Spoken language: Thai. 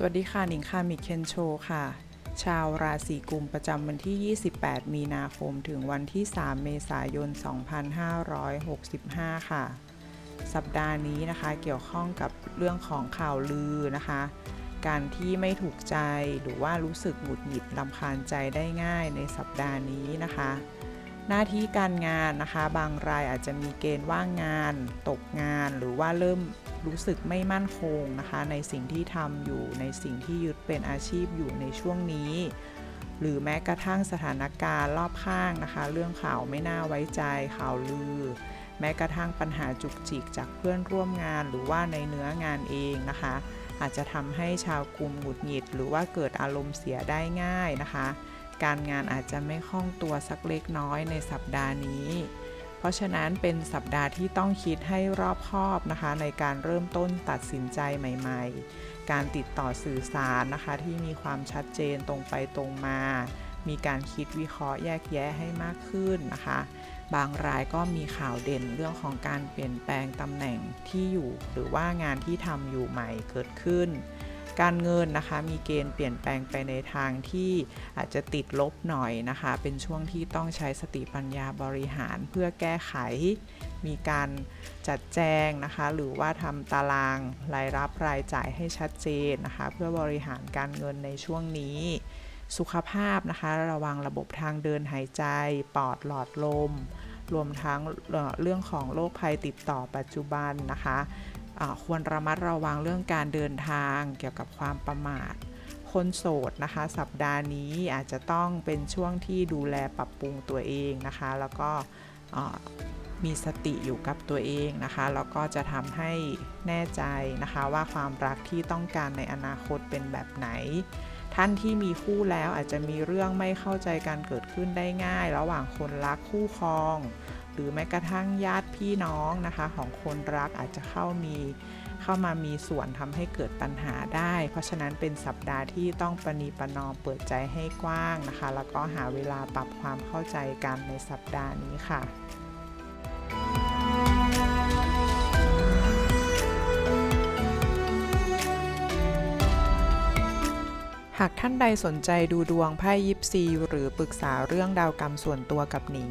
สวัสดีค่ะ หนิงค่ะมิเคนโชค่ะ ชาวราศีกุมประจำวันที่ 28 มีนาคม ถึงวันที่ 3 เมษายน 2565 ค่ะ สัปดาห์นี้นะคะเกี่ยวข้องกับเรื่องของข่าวลือนะคะ การที่ไม่ถูกใจหรือว่ารู้สึกหงุดหงิดลำคาญใจได้ง่ายในสัปดาห์นี้นะคะ หน้าที่การงานนะคะ บางรายอาจจะมีเกณฑ์ว่างงาน ตกงาน หรือว่าเริ่มรู้สึกไม่มั่นคงนะคะ ในสิ่งที่ทำอยู่ในสิ่งที่ยึดเป็นอาชีพอยู่ในช่วงนี้ หรือแม้กระทั่งสถานการณ์รอบข้างนะคะ เรื่องข่าวไม่น่าไว้ใจข่าวลือ แม้กระทั่งปัญหาจุกจิกจากเพื่อนร่วมงาน หรือว่าในเนื้องานเองนะคะ อาจจะทำให้ชาวกลุ่มหงุดหงิด หรือว่าเกิดอารมณ์เสียได้ง่ายนะคะ การงานอาจจะไม่คล่องตัวสักเล็กน้อยในสัปดาห์นี้ เพราะฉะนั้นเป็นสัปดาห์ที่ต้องคิดให้รอบคอบนะคะ ในการเริ่มต้นตัดสินใจใหม่ ๆ การติดต่อสื่อสารนะคะ ที่มีความชัดเจนตรงไปตรงมา มีการคิดวิเคราะห์แยกแยะให้มากขึ้นนะคะ บางรายก็มีข่าวเด่นเรื่องของการเปลี่ยนแปลงตำแหน่งที่อยู่ หรือว่างานที่ทำอยู่ใหม่เกิดขึ้น การเงินนะคะมีเกณฑ์เปลี่ยนแปลงไปในทางที่อาจจะติดลบหน่อยนะคะ เป็นช่วงที่ต้องใช้สติปัญญาบริหารเพื่อแก้ไข มีการจัดแจงนะคะ หรือว่าทำตารางรายรับรายจ่ายให้ชัดเจนนะคะ เพื่อบริหารการเงินในช่วงนี้สุขภาพนะคะ ระวังระบบทางเดินหายใจ ปอดหลอดลม รวมทั้งเรื่องของโรคภัยติดต่อปัจจุบันนะคะ ควรระมัดระวังเรื่องการเดินทางเกี่ยวกับความประมาท คนโสดนะคะ สัปดาห์นี้อาจจะต้องเป็นช่วงที่ดูแลปรับปรุงตัวเองนะคะ แล้วก็มีสติอยู่กับตัวเองนะคะ แล้วก็จะทำให้แน่ใจนะคะว่าความรักที่ต้องการในอนาคตเป็นแบบไหน ท่านที่มีคู่แล้วอาจจะมีเรื่องไม่เข้าใจกันเกิดขึ้นได้ง่าย ระหว่างคนรักคู่ครอง หรือแม้กระทั่งญาติพี่น้องนะคะ ของคนรักอาจจะเข้ามีเข้ามามีส่วนทำให้เกิดปัญหาได้ เพราะฉะนั้นเป็นสัปดาห์ที่ต้องประนีประนอมเปิดใจให้กว้างนะคะ แล้วก็หาเวลาปรับความเข้าใจกันในสัปดาห์นี้ค่ะหากท่านใดสนใจดูดวงไพ่ยิปซี หรือปรึกษาเรื่องดาวกรรมส่วนตัวกับหนิง